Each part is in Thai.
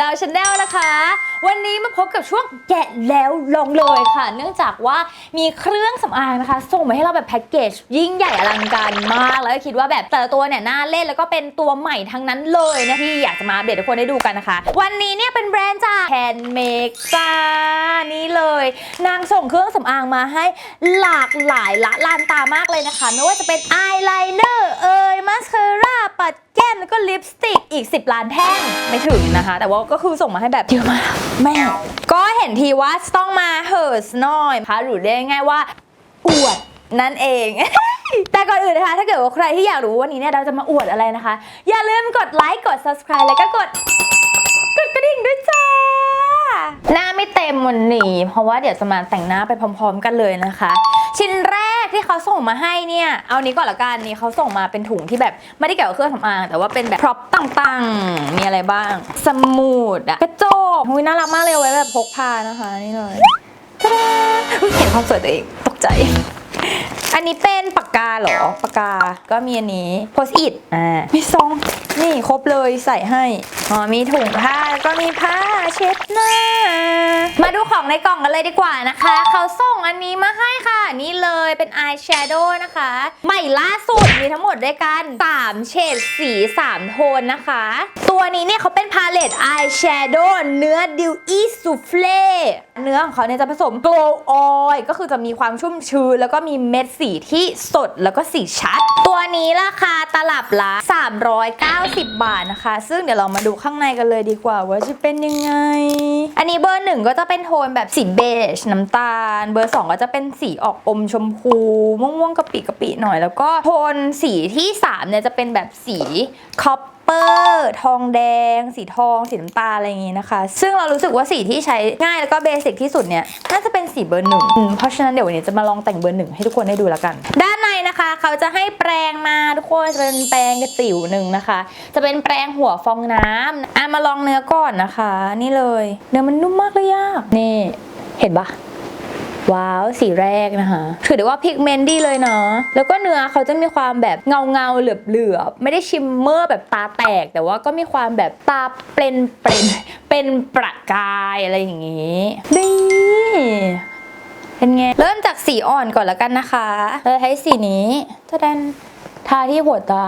ดาวชาแนลนะคะ วันนี้มาพบกับช่วงแกะแล้วลองเลยค่ะ เนื่องจากว่ามีเครื่องสำอางนะคะ ส่งมาให้เราแบบแพ็กเกจยิ่งใหญ่อลังการมาก แล้วก็คิดว่าแบบแต่ละตัวเนี่ยน่าเล่นแล้วก็เป็นตัวใหม่ทั้งนั้นเลยนะที่อยากจะมาเดตทุกคนได้ดูกันนะคะ วันนี้เนี่ยเป็นแบรนด์จาก Handmade จ้านี่เลย นางส่งเครื่องสำอางมาให้หลากหลายละลานตามากเลยนะคะไม่ว่าจะเป็นอายไลเนอร์เอ่ยมาสคาร่าปัดแก้มแล้วก็ลิปสติกอีก 10 ล้านแท่งไม่ถึงนะคะ แต่ว่าก็คือส่งมาให้แบบเยอะมาก แม่ ก็เห็นทีว่าต้องมาเฮิร์สหน่อยคะหรือได้ง่ายว่า อวดนั่นเอง แต่ก่อนอื่นนะคะ ถ้าเกิดว่าใครที่อยากรู้วันนี้เนี่ยเราจะมาอวดอะไรนะคะ อย่าลืมกดไลค์กด subscribe แล้วก็กด กดกระดิ่งด้วยจ้า หน้าไม่เต็มวันนี้เพราะว่าเดี๋ยวจะมาแต่งหน้าไปพร้อม ๆ กันเลยนะคะ ชิ้นแรกที่เขาส่งมาให้เนี่ย เอานี้ก่อนละกันนี่เขาส่งมาเป็นถุงที่แบบไม่ได้เกี่ยวกับเครื่องสำอางแต่ว่าเป็นแบบพร็อพต่างๆ มีอะไรบ้าง สมุดอะกระจกหุยน่ารักมากเลยเอาไว้แบบพกพานะคะนี่เลยตะดาอุ๊ยเห็นความสวยตัวเองตกใจอันนี้เป็นปากกาเหรอ ปากกา ก็มีอันนี้โพสอิดอ่ามีซองนี่ครบเลยใส่ให้อ๋อมีถุงผ้าก็มีผ้าเช็ดหน้า มาดูของในกล่องกันเลยดีกว่านะคะ เขาส่งอันนี้มาให้ค่ะ นี่เลยเป็นอายแชโดว์นะคะ ใหม่ล่าสุดมีทั้งหมดด้วยกัน 3 เฉดสี 3 โทนนะคะ ตัวนี้เนี่ยเขาเป็นพาเลตอายแชโดว์เนื้อดิวอี้ซูเฟลเนื้อของเขาเนี่ยจะผสมโกลออยก็คือจะมีความชุ่มชื้นแล้วก็มีเม็ดสีที่สดแล้วก็สีชัด ตัวนี้ราคาตลับละ390 บาทนะคะ ซึ่งเดี๋ยวเรามาดูข้างในกันเลยดีกว่า ว่าจะเป็นยังไง อันนี้เบอร์หนึ่งก็จะเป็นโทนแบบสีเบจน้ำตาล เบอร์สองก็จะเป็นสีออกอมชมพูม่วงๆกะปิกะปิหน่อย แล้วก็โทนสีที่สามเนี่ยจะเป็นแบบสีคอป อร์ทองแดง สีทองสีน้ำตาลอะไรอย่างงี้นะคะ ซึ่งเรารู้สึกว่าสีที่ใช้ง่ายแล้วก็เบสิกที่สุดเนี่ยน่าจะเป็นสีเบอร์หนึ่งเพราะฉะนั้นเดี๋ยววันนี้จะมาลองแต่งเบอร์หนึ่งให้ทุกคนได้ดูแล้วกัน ด้านในนะคะเขาจะให้แปรงมาทุกคนจะเป็นแปรงกระติ่วหนึ่งนะคะ จะเป็นแปรงหัวฟองน้ำอะมาลองเนื้อก่อนนะคะ นี่เลย เนื้อมันนุ่มมากเลยอะนี่เห็นปะ ว้าวสีแรกนะคะ ถือได้ว่าพิกเมนต์ดีเลยเนาะแล้วก็เนื้อเขาจะมีความแบบเงาเงาเหลือบเหลือบไม่ได้ชิมเมอร์แบบตาแตก แต่ว่าก็มีความแบบตาเป็นเป็นเป็นประกายอะไรอย่างงี้นี่เป็นไงเริ่มจากสีอ่อนก่อนแล้วกันนะคะเราใช้สีนี้จะดันทาที่หัวตา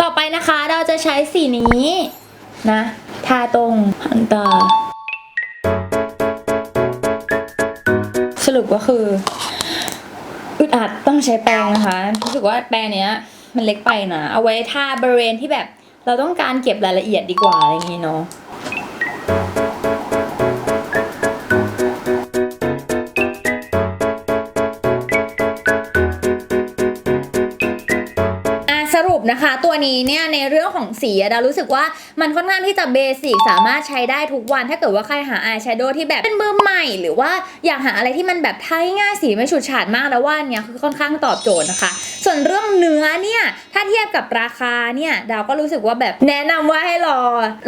ต่อไปนะคะเราจะใช้สีนี้นะ ทาตรงหางตา สรุปก็คืออึดอัดต้องใช้แปรงนะคะรู้สึกว่าแปรงเนี้ย มันเล็กไปนะ เอาไว้ทาบริเวณที่แบบ เราต้องการเก็บรายละเอียดดีกว่าอะไรอย่างงี้เนาะ เนี่ยในเรื่องของสีอะดารู้สึกว่ามันค่อนข้างที่จะเบสิกสามารถใช้ได้ทุกวัน ถ้าเกิดว่าใครหาอายแชโดว์ที่แบบเป็นมือใหม่ หรือว่าอยากหาอะไรที่มันแบบทาง่ายสีไม่ฉูดฉาดมากแล้วว่านเนี่ยคือค่อนข้างตอบโจทย์นะคะ ส่วนเรื่องเนื้อเนี่ยถ้าเทียบกับราคาเนี่ยดาวก็รู้สึกว่าแบบแนะนำว่าให้รอ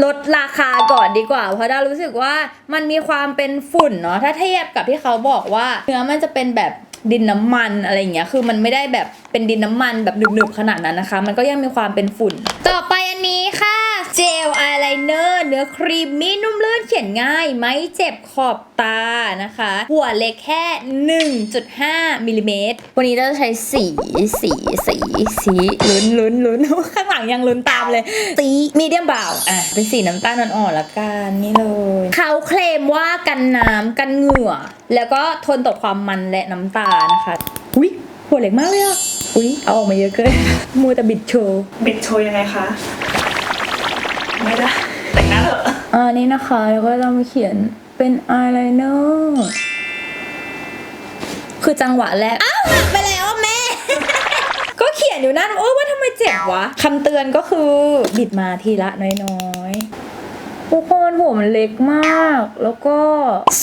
ลดราคาก่อนดีกว่า เพราะดาวรู้สึกว่ามันมีความเป็นฝุ่นเนาะถ้าเทียบกับที่เขาบอกว่าเนื้อมันจะเป็นแบบ ดินน้ำมันอะไรอย่างเงี้ย คือมันไม่ได้แบบเป็นดินน้ำมันแบบหนึบๆขนาดนั้นนะคะ มันก็ยังมีความเป็นฝุ่น ต่อไปอันนี้ค่ะเจลอายไลเนอร์เนื้อครีมมีนุ่มลื่นเขียนง่าย ไม่เจ็บขอบตานะคะ หัวเล็กแค่ 1.5มิลลิเมตรวันนี้เราจะใช้สีสีสีสีลุ้นลุ้นลุ้นข้างหลังยังลุ้นตามเลย สีมีเดียมบราวอะเป็นสีน้ำตาลอ่อนๆละกันนี่เลยเขาเคล ว่ากันน้ำกันเหงื่อ แล้วก็ทนต่อความมันและน้ำตานะคะ อุ้ยหัวเล็กมากเลยอะ อุ้ยเอาออกมาเยอะเกินมูแต่บิดโชว์บิดโชว์ยังไงคะ ไม่ได้ แต่งหน้าเถอะอันนี้นะคะ แล้วก็เรามาเขียนเป็นอายไลเนอร์คือจังหวะแรก อ้าวหักไปแล้วอะแม่ ก็เขียนอยู่นั่นโอ้ว่าทำไมเจ็บวะคำเตือนก็คือบิดมาทีละน้อยๆทุกค นนหัวมันเล็กมาก แล้วก็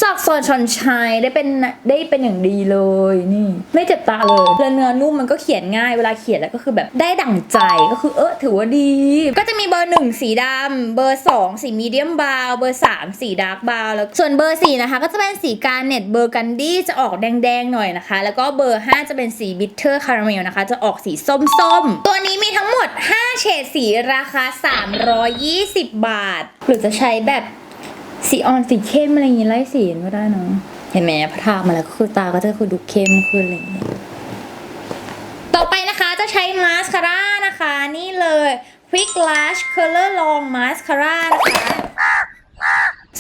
สักซอนชอนชัยได้เป็นได้เป็นอย่างดีเลยนี่ ไม่เจ็บตาเลยแล้วเนื้อนุ่มมันก็เขียนง่ายเวลาเขียนแล้วก็คือแบบได้ดั่งใจก็คือเออถือว่าดี ก็จะมีเบอร์หนึ่งสีดำเบอร์สองสีมีเดียมบาวเบอร์สามสีดาร์กบาวแล้วส่วนเบอร์สี่นะคะ ก็จะเป็นสีการเน็ตเบอร์กันดี้จะออกแดงๆหน่อยนะคะ แล้วก็เบอร์ห้าจะเป็นสีบิทเทอร์คาราเมลนะคะจะออกสีส้มๆตัวนี้มีทั้งหมด 5 เฉดสีราคา 320 บาท หรือจะใช้แบบสีอ่อนสีเข้มอะไรอย่างงี้ไล่สีก็ได้เนาะเห็นไหมพอทามาแล้วก็คือตาก็จะคือดูเข้มขึ้นอะไรอย่างเงี้ยต่อไปนะคะจะใช้มาสคาร่านะคะ นี่เลย Quick Lash Color Long Mascara นะคะ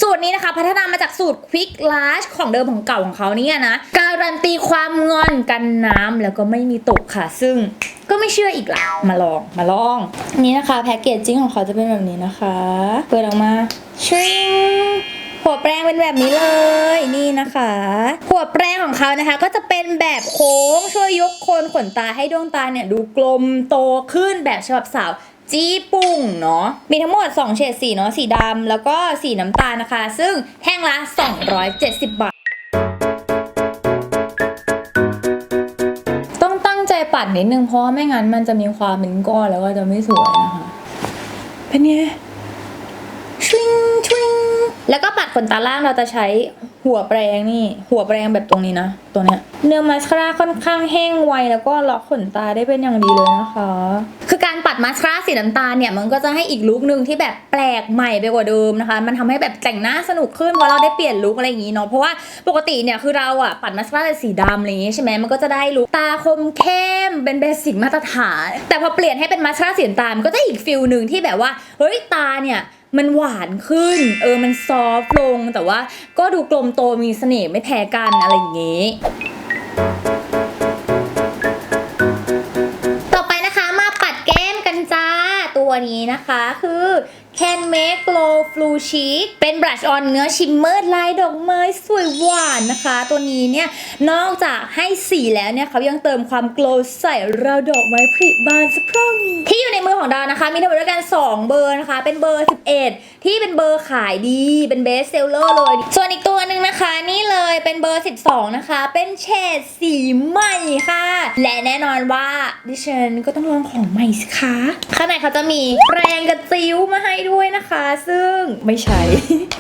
สูตรนี้นะคะ พัฒนามาจากสูตร Quick Lash ของเดิมของเก่าของเขาเนี่ยนะ การันตีความงอนกันน้ำแล้วก็ไม่มีตกค่ะ ซึ่งก็ไม่เชื่ออีกละมาลองมาลอง นี่นะคะ แพ็กเกจจิ้งของเขาจะเป็นแบบนี้นะคะเปิดออกมาชิงหัวแปรงเป็นแบบนี้เลยนี่นะคะ หัวแปรงของเขานะคะ ก็จะเป็นแบบโค้งช่วยยกโคนขนตาให้ดวงตาเนี่ยดูกลมโตขึ้นแบบฉบับสาว จี้ปุ่งเนาะ มีทั้งหมด 2 เฉดสีเนาะ สีดำแล้วก็สีน้ำตาลนะคะ ซึ่งแท่งละ 270 บาท ต้องตั้งใจปัดนิดนึง เพราะไม่งั้นมันจะมีความเป็นก้อนแล้วก็จะไม่สวยนะคะ เป็นไงชวิงชวิงแล้วก็ปัดขนตาล่างเราจะใช้หัวแปรงนี่ หัวแปรงแบบตรงนี้นะ ตัวเนี้ย เนื้อมาสคาร่าค่อนข้างแห้งไวแล้วก็ล็อกขนตาได้เป็นอย่างดีเลยนะคะ มาสคาร่าสีน้ำตาลเนี่ยมันก็จะให้อีกลุคนึงที่แบบแปลกใหม่ไปกว่าเดิมนะคะ มันทำให้แบบแต่งหน้าสนุกขึ้นเพราะเราได้เปลี่ยนลุคอะไรอย่างงี้เนาะเพราะว่าปกติเนี่ยคือเราอะปัดมาสคาร่าสีดำอะไรอย่างงี้ใช่ไหมมันก็จะได้ลุคตาคมเข้มเป็นเบสิกมาตรฐาน แต่พอเปลี่ยนให้เป็นมาสคาร่าสีน้ำตาลก็จะอีกฟิลหนึ่งที่แบบว่าเฮ้ยตาเนี่ยมันหวานขึ้น เออ มันซอฟต์ลง แต่ว่าก็ดูกลมโตมีเสน่ห์ไม่แพ้กันอะไรอย่างงี้ นี้นะคะ คือ Can Make Glow Flu Cheek เป็นบลัชออนเนื้อชิมเมอร์ลายดอกไม้สวยหวานนะคะ ตัวนี้เนี่ย นอกจากให้สีแล้วเนี่ยเขายังเติมความโกลใส่ราวดอกไม้ผลิบานสะพรั่งที่อยู่ในมือของดาวนะคะ มีทั้งหมดด้วยกัน 2 เบอร์นะคะ เป็นเบอร์ 11 ที่เป็นเบอร์ขายดีเป็นเบสเซลเลอร์เลย ส่วนอีกตัวหนึ่งนะคะนี่เลยเป็นเบอร์ 12 นะคะ เป็นเฉดสีใหม่ค่ะ และแน่นอนว่าดิฉันก็ต้องลองของใหม่สิคะข้างในเขาจะมีแปรงกระจิ๋วมาให้ด้วยนะคะ ซึ่งไม่ใช้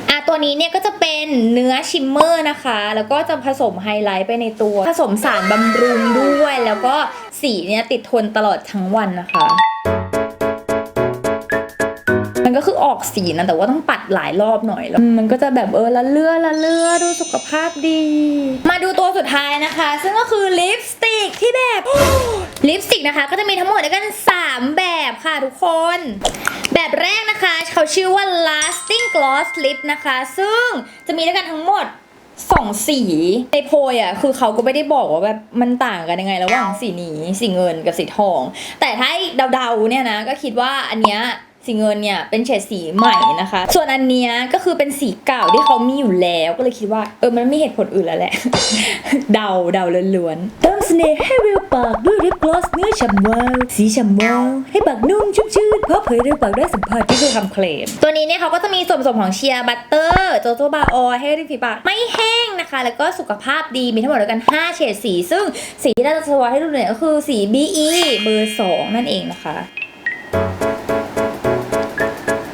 อะตัวนี้เนี่ยก็จะเป็นเนื้อชิมเมอร์นะคะ แล้วก็จะผสมไฮไลท์ไปในตัว ผสมสารบำรุงด้วย แล้วก็สีเนี่ยติดทนตลอดทั้งวันนะคะมันก็คือออกสีนะแต่ว่าต้องปัดหลายรอบหน่อยแล้ว มันก็จะแบบเออละเลือละเลือดูสุขภาพดี มาดูตัวสุดท้ายนะคะ ซึ่งก็คือลิปสติกที่แบบ ลิปสติกนะคะก็จะมีทั้งหมดด้วยกัน 3 แบบค่ะทุกคน แบบแรกนะคะเขาชื่อว่า lasting gloss lip นะคะ ซึ่งจะมีด้วยกันทั้งหมดสองสีในโพยอะคือเขาก็ไม่ได้บอกว่าแบบมันต่างกันยังไงระหว่างสีนี้สีเงินกับสีทอง แต่ถ้าเดาๆเนี่ยนะก็คิดว่าอันเนี้ย สีเงินเนี่ยเป็นเฉดสีใหม่นะคะ ส่วนอันเนี้ยก็คือเป็นสีเก่าที่เขามีอยู่แล้วก็เลยคิดว่าเออมันไม่มีเหตุผลอื่นแล้วแหละ เดาเดาล้วนๆเติมเสน่ห์ให้ริวปากด้วยลิปกลอสเนื้อฉ่ำวาวสีฉ่ำวาวให้ปากนุ่มชุ่มชื่นเพราะเผยริวปากได้สัมผัสที่คือคำเคลมตัวนี้เนี่ยเขาก็จะมีส่วนผสมของเชียร์บัตเตอร์โจโจบาออยให้ริมฝีปากไม่แห้งนะคะ แล้วก็สุขภาพดีมีทั้งหมดด้วยกัน 5 เฉดสี ซึ่งสีที่เราจะสวอให้ดูเนี่ยก็คือสี BE เบอร์ 2 นั่นเองนะคะ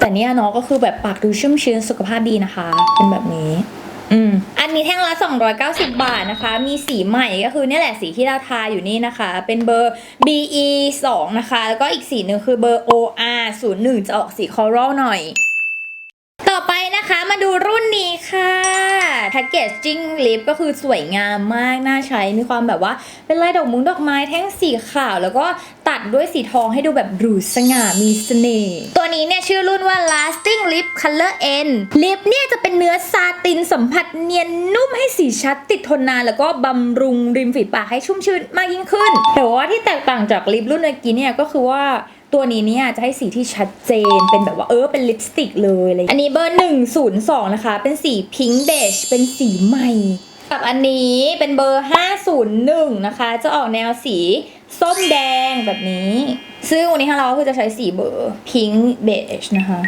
แต่เนี้ยเนาะก็คือแบบปากดูชุ่มชื้นสุขภาพดีนะคะ เป็นแบบนี้อืมอันนี้แท่งละ 290 บาทนะคะ มีสีใหม่ก็คือเนี่ยแหละสีที่เราทาอยู่นี่นะคะ เป็นเบอร์ BE 2นะคะ แล้วก็อีกสีหนึ่งคือเบอร์ OR 01 จะออกสีคอรัลหน่อย นะคะ มาดูรุ่นนี้ค่ะแพคเกจจิ้งลิปก็คือสวยงามมาก น่าใช้ มีความแบบว่าเป็นลายดอกมุ้งดอกไม้แท่งสีขาว แล้วก็ตัดด้วยสีทองให้ดูแบบหรูสง่ามีเสน่ห์ ตัวนี้เนี่ยชื่อรุ่นว่า lasting lip color N ลิปเนี่ยจะเป็นเนื้อซาตินสัมผัสเนียนนุ่มให้สีชัดติดทนนานแล้วก็บำรุงริมฝีปากให้ชุ่มชื้นมากยิ่งขึ้น แต่ว่าที่แตกต่างจากลิปรุ่นเมื่อกี้เนี่ยก็คือว่า ตัวนี้เนี่ยจะให้สีที่ชัดเจนเป็นแบบว่าเออเป็นลิปสติกเลยอะไรอันนี้เบอร์ 102 นะคะ เป็นสีพิงค์เบจเป็นสีใหม่ กับอันนี้เป็นเบอร์ 501 นะคะ จะออกแนวสีส้มแดงแบบนี้ ซึ่งวันนี้ทางเราก็คือจะใช้สีเบอร์พิงค์เบจนะคะ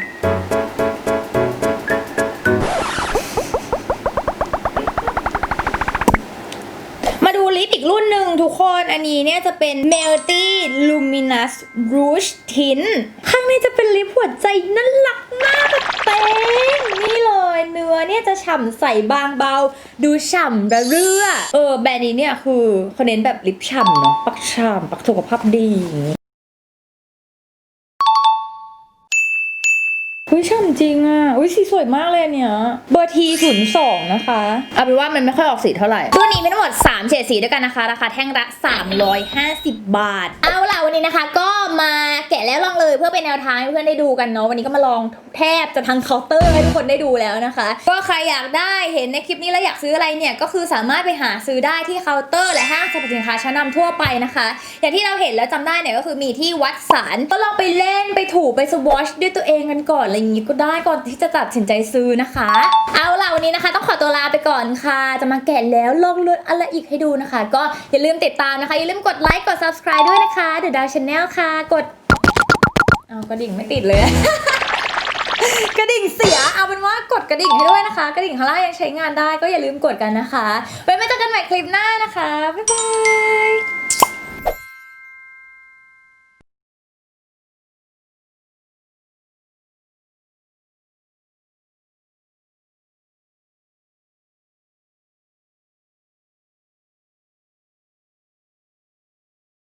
อันนี้เนี่ยจะเป็น Melty Luminous Rouge Tint ข้างในจะเป็นลิปหัวใจน่ารักมากแบบเต็งนี่เลยเนื้อเนี่ยจะฉ่ำใสบางเบา ดูฉ่ำระเรื่อ เออ แบรนด์นี้เนี่ยคือเขาเน้นแบบลิปฉ่ำเนาะปักฉ่ำปักสุขภาพดี ยช่ำจริงอะอุ้ยสีสวยมากเลยเนี่ยเบอร์ทีศูนย์สองนะคะ เอาเป็นว่ามันไม่ค่อยออกสีเท่าไหร่ ตัวนี้มีทั้งหมด3เฉดสีด้วยกันนะคะ ราคาแท่งละ350 บาท เอา วันนี้นะคะก็มาแกะแล้วลองเลยเพื่อเป็นแนวทางให้เพื่อนได้ดูกันเนาะวันนี้ก็มาลองแทบจะทั้งเคาน์เตอร์ให้ทุกคนได้ดูแล้วนะคะ ก็ใครอยากได้เห็นในคลิปนี้แล้วอยากซื้ออะไรเนี่ยก็คือสามารถไปหาซื้อได้ที่เคาน์เตอร์และห้างสรรพสินค้าชั้นนำทั่วไปนะคะ อย่างที่เราเห็นแล้วจำได้เนี่ยก็คือมีที่วัดสารก็ลองไปเล่นไปถูไปสวอชด้วยตัวเองกันก่อนอะไรอย่างงี้ก็ได้ก่อนที่จะตัดสินใจซื้อนะคะ เอาล่ะวันนี้นะคะ ต้องขอตัวลาไปก่อนค่ะ จะมาแกะแล้วลองเลดอะไรอีกให้ดูนะคะ ก็อย่าลืมติดตามนะคะอย่าลืมกดไลค์กด subscribe ด้วยนะคะ The Dow Channel ค่ะ กดเอากระดิ่งไม่ติดเลย กระดิ่งเสีย เอาเป็นว่ากดกระดิ่งให้ด้วยนะคะ กระดิ่งข้างล่างยังใช้งานได้ก็อย่าลืมกดกันนะคะไว้มาเจอกันใหม่คลิปหน้านะคะ บ๊ายบาย